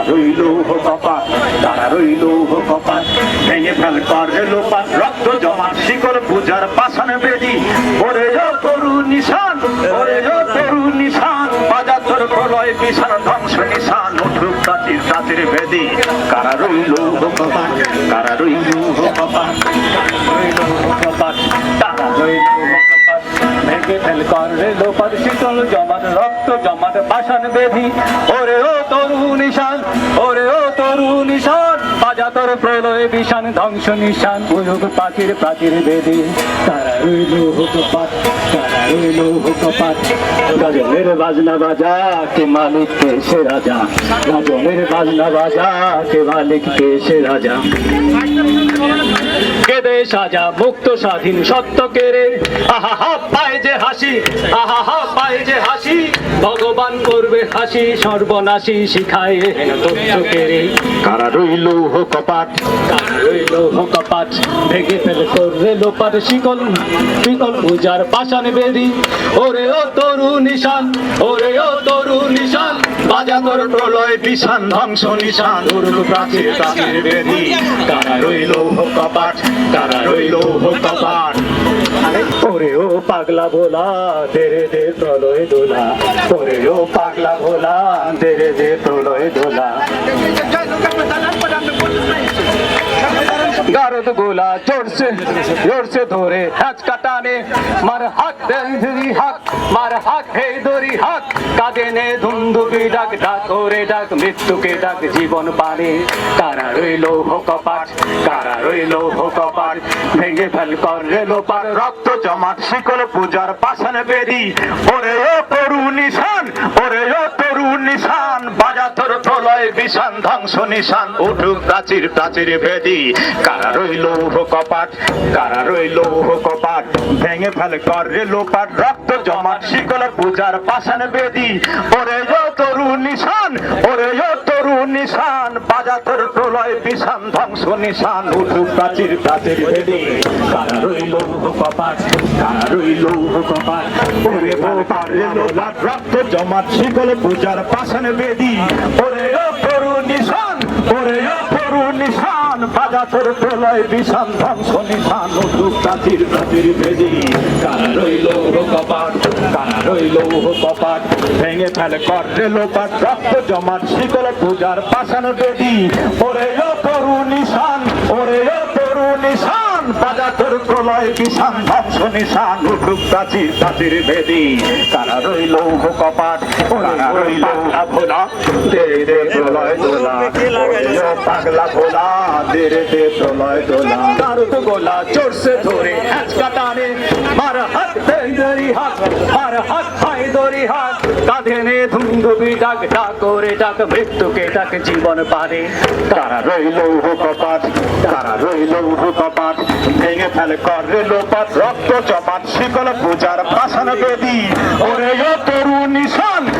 তারা রইল কপাট তারা রইল কপাট ভেঙে ফেল করে লোপাট রক্ত জমা শিকল পূজার পাশান বেদি ওরে তরু নিশান, ওরে তরু নিশান বাজা তোর প্রলয় বিশাল ধ্বংস নিশান, উঠুক প্রাচীর প্রাচীর বেদি। কারা রইল কপাট কারা রইল কপাট রইল কপাট তারা রইল কপাট ভেঙে ফেল করে লোপাট শীতল, জমাট রক্ত, জমাট পাশান বেদি ওরে ও তরু নিশান, ওরে ও তরু নিশান বাজা তোর প্রলয় বিশান ধ্বংস নিশান, উলুক পাখির প্রাচীর বেদি। গাজনের বাজনা বাজা, কে মালিক, কে সে রাজা? গাজনের বাজনা বাজা, কে মালিক, কে সে রাজা? কেদে সাজা মুক্ত স্বাধীন সত্য কেড়ে আহা হা পায় যে হাসি আহা হা পায় যে হাসি। ভগবান করবে হাসি সর্বনাশী শিখায় হেন কারা রইল কপাট? কারা রইল হো কপাট? ভেঙে ফেলে করবে শিকল। শিকল পূজার পাশান বেদি। ওরে ও তরু নিশান ওরে ও তরু তোর প্রলয় বিশান ধ্বংস নিশান উর্গ প্রাচীর প্রাচীর বেদি কারা রইল কপাট কারা রইল কপাট ওরে ও পাগলা ভোলা তেরে দে প্রলয় দোলা ওরে ও পাগলা ভোলা তেরে দে প্রলয় দোলা গোলা জোরসে জোরসে ধরে, হাত কাটানে, মার হাত ধরি হাত, মার হাত হে ধরি হাত, কাঁদে নে ধুন্দুকি ডাক ডাক ওরে ডাক, মৃত্যুকে ডাক, জীবন পানে। কারা রইল কপাট, কারা রইল কপাট, ভেঙে ফেল কর রেলো পার রক্ত জমাট, শিকল পূজার পাশান বেরি ওরে ও তরু নিশান, ওরে ও তরু নিশান বাজা তোর প্রলয় বিশান ধ্বংস নিশান, উঠুক প্রাচীর প্রাচীর ভেদি। কারা কপাট কারা রইল কপাট ভেঙে ফেল কর রেলো পাট রক্ত জমাট শিকল পূজার পাশান বেদি। ওরে তরু নিশান, ওরে তরু নিশান বাজা তোর প্রলয় বিশান ধ্বংস নিশান, উঠুক প্রাচীর প্রাচীর ভেদি কারা রইল কপাট কারা রইল কপাট ওরে লাট রক্ত জমাট শিকল পূজার পাশান বেদি। ওরে তরু নিশান, ওরে তরু নিশান বাজা তোর প্রলয় বিশান ধ্বংস নিশান উঠুক প্রাচীর প্রাচীর ভেদি কারা রইল কপাট কারা রইল কপাট ভেঙে ফেলে কর রেলো পাট রক্ত জমাট, শিকল পূজার পাশান বেদি। ওরে ও তরু নিশান, ওরে ও তরু নিশান বাজা তোর প্রলয় বিশান ধ্বংস, নিশান উঠুক প্রাচীর প্রাচীর বেদি। কারা রইল কপাট কারা রইল ভোলা দে পাগলা ভোলা দে রে দে প্রলয় দোলা গোলা চোরসে ধরে কাটানে মার হাত দরি হাত মার হাত হাই দরি হাত কাঁধে নে ধুমধুবি ডাক ডাক করে ডাক মৃত্যুকে ডাক জীবন পারে তারা রইল কপাট তারা রইল কপাট ভেঙে ফেলে করে লোপাট রক্ত জমাট শিকল পূজার পাশান বেদি ওরে তরু নিশান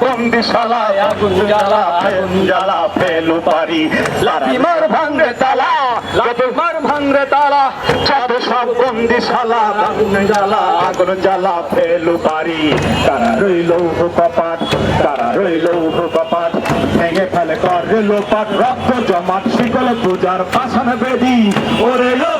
বন্দিশালায় আগুন জ্বালা আগুন জ্বালা ফেলু পারি লাথি মার ভাঙরে তালা লাথি মার ভাঙরে তালা। যত সব বন্দিশালা আগুন জ্বালা আগুন জ্বালা ফেলু পারি তারা রইল কপাট তারা রইল কপাট ভেঙে ফেলে করে লোপাট, রক্ত জমাট, শিকল পূজার পাশান বেদি। ওরে নিশান